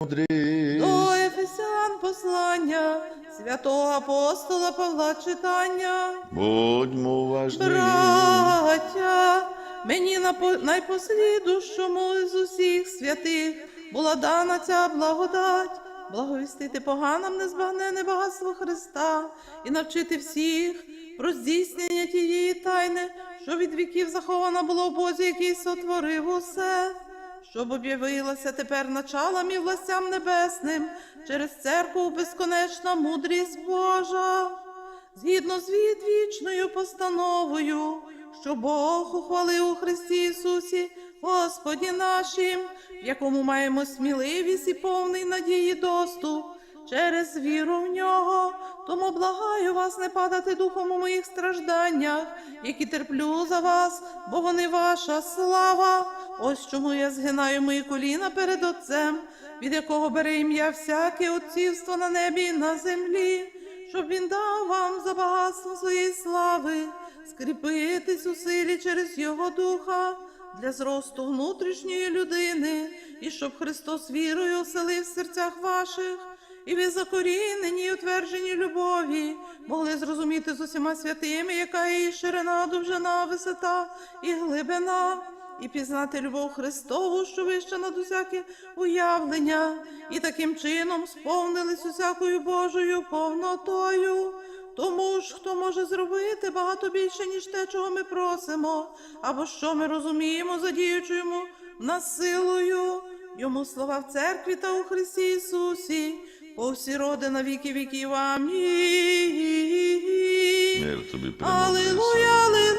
мудрість. До Ефесян послання, святого апостола Павла читання. Будьмо уважні. Браття, мені напо- найпослідущому з усіх святих була дана ця благодать, благовістити поганам незбагнене багатство Христа і навчити всіх про здійснення тієї тайни, що від віків захована було в Бозі, який сотворив усе. Щоб об'явилася тепер началам і властям небесним через церкву безконечна мудрість Божа згідно з відвічною постановою, що Бог ухвалив у Христі Ісусі, Господі нашим, в якому маємо сміливість і повний надії доступ через віру в нього. Тому благаю вас не падати духом у моїх стражданнях, які терплю за вас, бо вони ваша слава. Ось чому я згинаю мої коліна перед Отцем, від якого бере ім'я всяке отцівство на небі і на землі щоб він дав вам за багатство своєї слави, скріпитись у силі через Його Духа для зросту внутрішньої людини, і щоб Христос вірою оселив в серцях ваших, і ви закорінені і утверджені любові, могли зрозуміти з усіма святими, яка її ширина, довжина, висота і глибина. І пізнати любов Христову, що вища над усяке уявлення, і таким чином сповнились усякою Божою повнотою. Тому ж, хто може зробити багато більше, ніж те, чого ми просимо, або що ми розуміємо, задіючи йому насилою, йому слова в церкві та у Христі Ісусі, по всі роди на віки віків. Амінь. Мир тобі, Аллилуйя, алілуя.